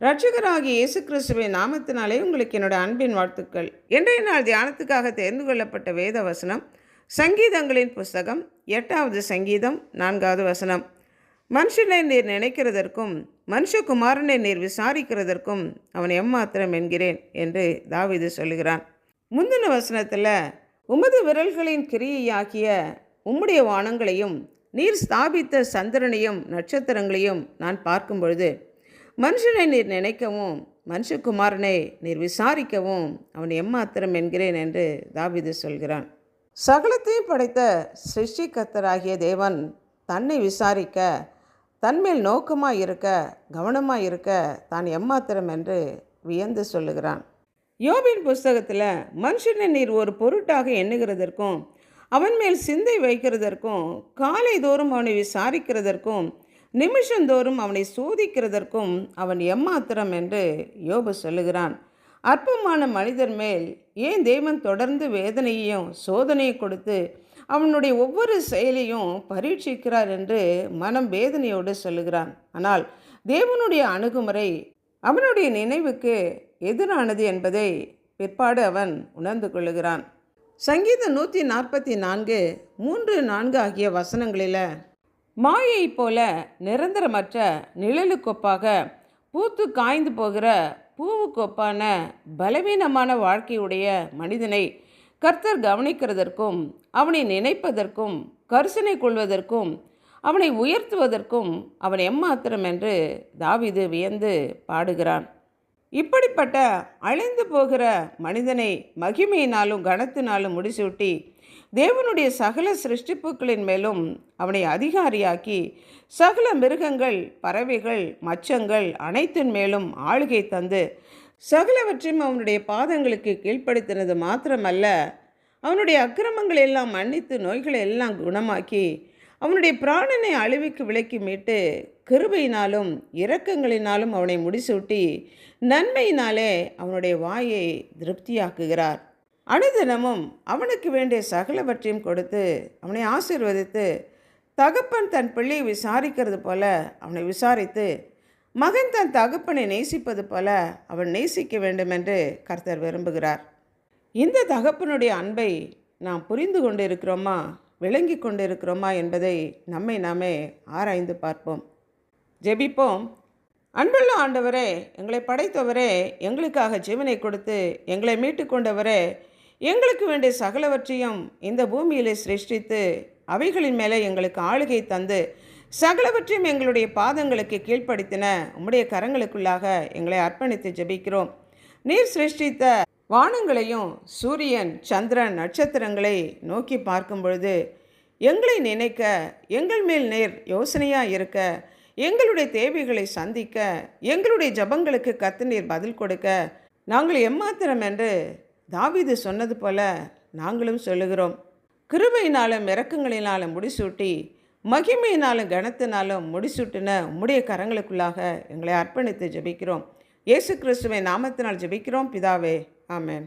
ரட்சகராகிய இயேசு கிறிஸ்துவின் நாமத்தினாலே உங்களுக்கு என்னோட அன்பின் வாழ்த்துக்கள். இன்றைய நாள் தியானத்துக்காக தேர்ந்து கொள்ளப்பட்ட வேத வசனம் சங்கீதங்களின் புஸ்தகம் எட்டாவது சங்கீதம் நான்காவது வசனம். மனுஷனை நீர் நினைக்கிறதற்கும் மனுஷகுமாரனை நீர் விசாரிக்கிறதற்கும் அவன் எம்மாத்திரம் என்கிறேன் என்று தாவிது சொல்லுகிறான். முந்தின வசனத்தில் உமது விரல்களின் கிரியையாகிய உம்முடைய வானங்களையும் நீர் ஸ்தாபித்த சந்திரனையும் நட்சத்திரங்களையும் நான் பார்க்கும் பொழுது மனுஷனை நீர் நினைக்கவும் மனுஷகுமாரனை நீர் விசாரிக்கவும் அவன் எம்மாத்திரம் என்கிறேன் என்று தாவீது சொல்கிறான். சகலத்தையும் படைத்த சிருஷ்டிகர்த்தராகிய தேவன் தன்னை விசாரிக்க தன்மேல் நோக்கமாக இருக்க கவனமாக இருக்க தான் எம்மாத்திரம் என்று வியந்து சொல்லுகிறான். யோபின் புஸ்தகத்தில் மனுஷனை நீர் ஒரு பொருட்டாக எண்ணுகிறதற்கும் அவன் மேல் சிந்தை வைக்கிறதற்கும் காலை தோறும் அவனை விசாரிக்கிறதற்கும் நிமிஷந்தோறும் அவனை சோதிக்கிறதற்கும் அவன் எம்மாத்திரம் என்று யோபு சொல்லுகிறான். அற்பமான மனிதர் மேல் ஏன் தேவன் தொடர்ந்து வேதனையையும் சோதனையை கொடுத்து அவனுடைய ஒவ்வொரு செயலையும் பரீட்சிக்கிறார் என்று மனம் வேதனையோடு சொல்லுகிறான். ஆனால் தேவனுடைய அணுகுமுறை அவனுடைய நினைவுக்கு எதிரானது என்பதை பிற்பாடு அவன் உணர்ந்து கொள்ளுகிறான். சங்கீதம் நூற்றி நாற்பத்தி நான்கு மூன்று நான்கு ஆகிய வசனங்களில் மாயை போல நிரந்தரமற்ற நிழலுக்கொப்பாக பூத்து காய்ந்து போகிற பூவுக்கொப்பான பலவீனமான வாழ்க்கையுடைய மனிதனை கர்த்தர் கவனிக்கிறதற்கும் அவனை நினைப்பதற்கும் கரிசனை கொள்வதற்கும் அவனை உயர்த்துவதற்கும் அவன் எம்மாத்திரம் என்று தாவிது வியந்து பாடுகிறான். இப்படிப்பட்ட அழிந்து போகிற மனிதனை மகிமையினாலும் கனத்தினாலும் முடிசூட்டி தேவனுடைய சகல சிருஷ்டிப்புகளின் மேலும் அவனை அதிகாரியாக்கி சகல மிருகங்கள் பறவைகள் மச்சங்கள் அனைத்தின் மேலும் ஆளுகை தந்து சகலவற்றையும் அவனுடைய பாதங்களுக்கு கீழ்ப்படுத்தினது மாத்திரமல்ல அவனுடைய அக்கிரமங்களை எல்லாம் மன்னித்து நோய்களை எல்லாம் குணமாக்கி அவனுடைய பிராணனை அழிவுக்கு விலக்கி மீட்டு கிருபையினாலும் இரக்கங்களினாலும் அவனை முடிசூட்டி நன்மையினாலே அவனுடைய வாயை திருப்தியாக்குகிறார். அனுதினமும் அவனுக்கு வேண்டிய சகலவற்றையும் கொடுத்து அவனை ஆசீர்வதித்து தகப்பன் தன் பிள்ளையை விசாரிக்கிறது போல அவனை விசாரித்து மகன் தன் தகப்பனை நேசிப்பது போல அவன் நேசிக்க வேண்டும் என்று கர்த்தர் விரும்புகிறார். இந்த தகப்பனுடைய அன்பை நாம் புரிந்து கொண்டு இருக்கிறோமா விளங்கி கொண்டு இருக்கிறோமா என்பதை நம்மை நாமே ஆராய்ந்து பார்ப்போம். ஜெபிப்போம். அன்புள்ள ஆண்டவரே எங்களை படைத்தவரே எங்களுக்காக ஜீவனை கொடுத்து எங்களை மீட்டு கொண்டவரே எங்களுக்கு வேண்டிய சகலவற்றையும் இந்த பூமியிலே சிருஷ்டித்து அவைகளின் மேலே எங்களுக்கு ஆளுகை தந்து சகலவற்றையும் எங்களுடைய பாதங்களுக்கு கீழ்ப்படுத்தின உம்முடைய கரங்களுக்குள்ளாக எங்களை அர்ப்பணித்து ஜெபிக்கிறோம். நீர் சிருஷ்டித்த வானங்களையும் சூரியன் சந்திரன் நட்சத்திரங்களை நோக்கி பார்க்கும் பொழுது எங்களை நினைக்க எங்கள் மேல் நேர் யோசனையாக இருக்க எங்களுடைய தேவைகளை சந்திக்க எங்களுடைய ஜபங்களுக்கு கத்து நீர் பதில் கொடுக்க நாங்கள் எம்மாத்திரம் என்று தாவிது சொன்னது போல நாங்களும் சொல்லுகிறோம். கிருபையினாலும் இறக்கங்களினாலும் முடிசூட்டி மகிமையினாலும் கனத்தினாலும் முடிசூட்டின உம்முடைய கரங்களுக்குள்ளாக எங்களை அர்ப்பணித்து ஜெபிக்கிறோம். இயேசு கிறிஸ்துவை நாமத்தினால் ஜெபிக்கிறோம். பிதாவே ஆமேன்.